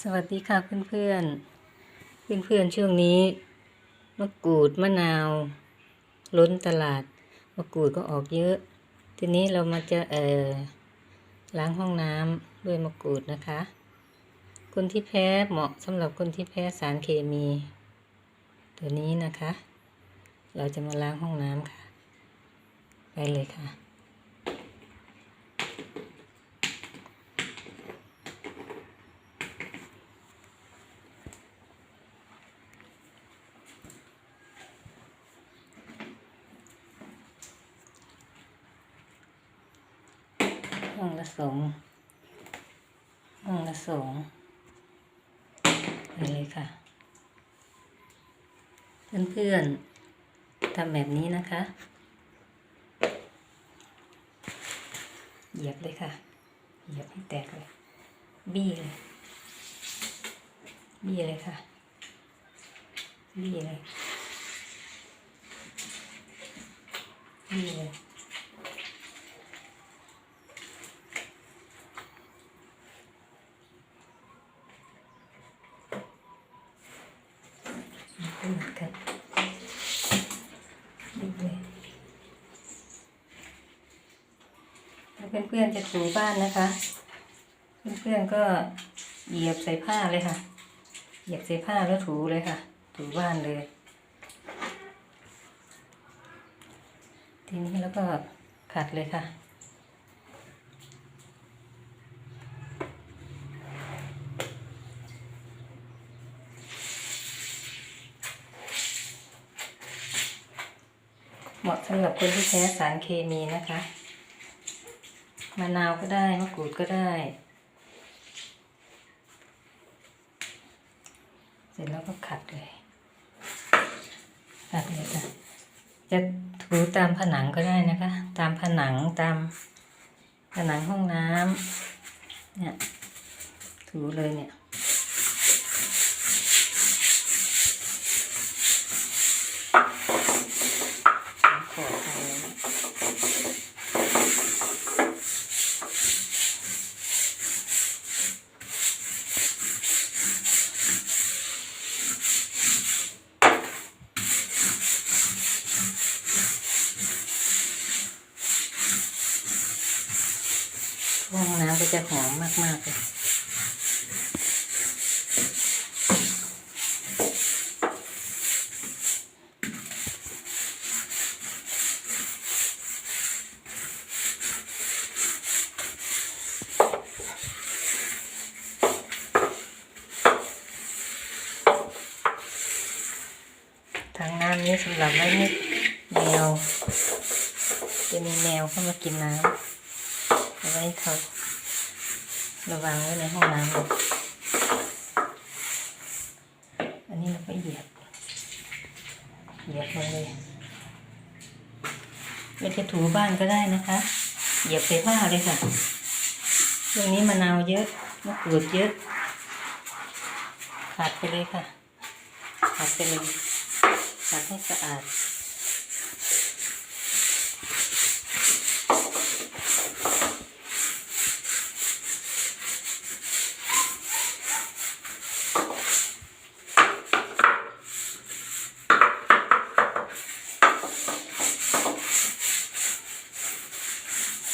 สวัสดีค่ะเพื่อนเพื่อนเพื่อนเพื่อนช่วงนี้มะกรูดมะนาว ล้นตลาดมะกรูดก็ออกเยอะ ทีนี้เรามาจะเอ่อล้างห้องน้ำด้วยมะกรูดนะคะ คนที่แพ้เหมาะสำหรับคนที่แพ้สารเคมี ตัวนี้นะคะ เราจะมาล้างห้องน้ำค่ะ ไปเลยค่ะ ห้องละสองห้องละสองเลยค่ะ เพื่อนๆทำแบบนี้นะคะ เหยียบเลยค่ะ เหยียบให้แตกเลย บี้เลย บี้เลยค่ะ บี้เลยบี้เลย เหมือน กันดูเลยถ้าเพื่อนๆจะถูบ้านนะคะ เพื่อนๆก็เหยียบใส่ผ้าเลยค่ะ เหยียบใส่ผ้าแล้วถูเลยค่ะ ถูบ้านเลย ทีนี้แล้วก็ขัดเลยค่ะ เหมาะสำหรับคนที่แพ้สารเคมีนะคะ มะนาวก็ได้มะกรูดก็ได้ เสร็จแล้วก็ขัดเลย ขัดเลยค่ะจะถูตามผนังก็ได้นะคะ ตามผนังตามผนังห้องน้ำเนี่ยถูเลยเนี่ย ขอไปเลยห้องน้ำก็ จะหอมมากๆเลยทางน้ำนี้สำหรับไว้ให้แมวจะมีแมวเข้ามากินน้ำเอาไว้ให้เขา ระวังไว้ในห้องน้ำอันนี้เราก็เหยียบ เหยียบลงเลยไม่จะถูบ้านก็ได้นะคะ เหยียบใส่ผ้าเลยค่ะช่วงนี้มะนาวเยอะมะกรูดเยอะขาดไปเลยค่ะขาดไปเลยขัดให้สะอาด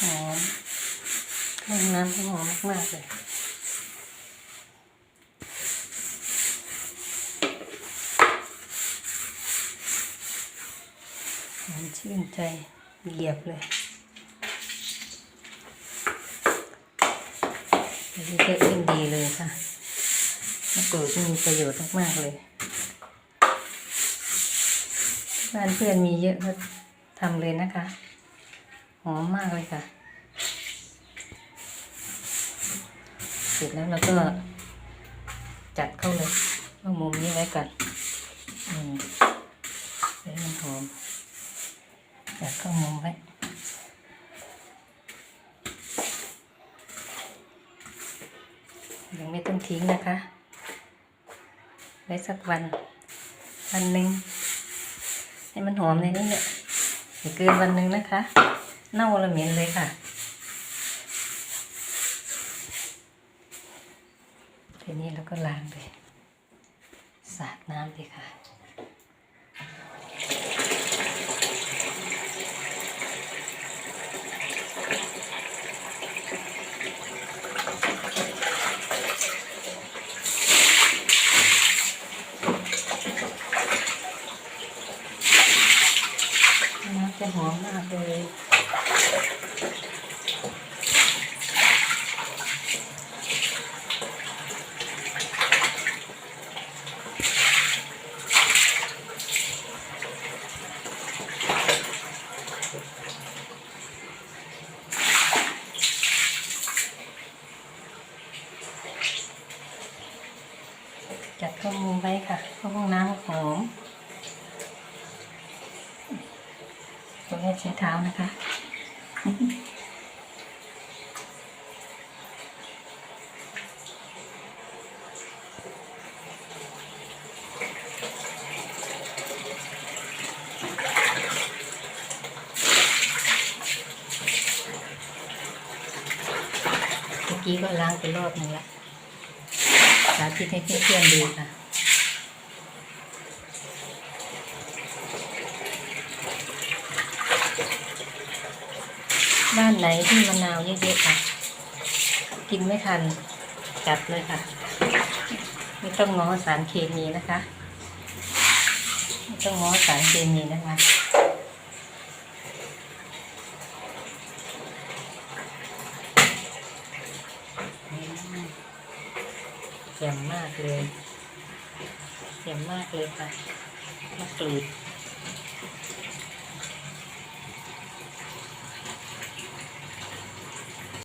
หอมเครื่องน้ำที่หอมมากๆเลยมันชื่นใจเหยียบเลยอันนี้ก็ยิ่งดีเลยค่ะมะกรูดที่มีประโยชน์มากๆเลยบ้านเพื่อนมีเยอะก็ทำเลยนะคะ หอมมากเลยค่ะ เสร็จแล้วเราก็จัดเข้าเลยเอามุมนี้ไว้ก่อนอืมให้มันหอมจัดเข้ามุมไว้ยังไม่ต้องทิ้งนะคะ ไว้สักวัน วันหนึ่งให้มันหอมในนี้เนี่ยอย่าเกินวันหนึ่งนะคะ เน่าละเหม็นเลยค่ะททีนี้เราก็ล้างเลยสาดน้ำเลยค่ะ น้ำจะหอมมากเลย จัดข้าวมุมไว้ค่ะเพราะห้องน้ำหอม ตัวแม่ใช้เท้านะคะเมื่อกี้ก็ล้างไปรอบหนึงละสาธิตให้เพื่อนๆดูค่ะ บ้านไหนที่มะนาวเยอะๆค่ะ กินไม่ทันจัดเลยค่ะ ไม่ต้องง้อสารเคมีนะคะ ไม่ต้องง้อสารเคมีนะคะเยี่ยมมากเลยเยี่ยมมากเลยค่ะมะกรูด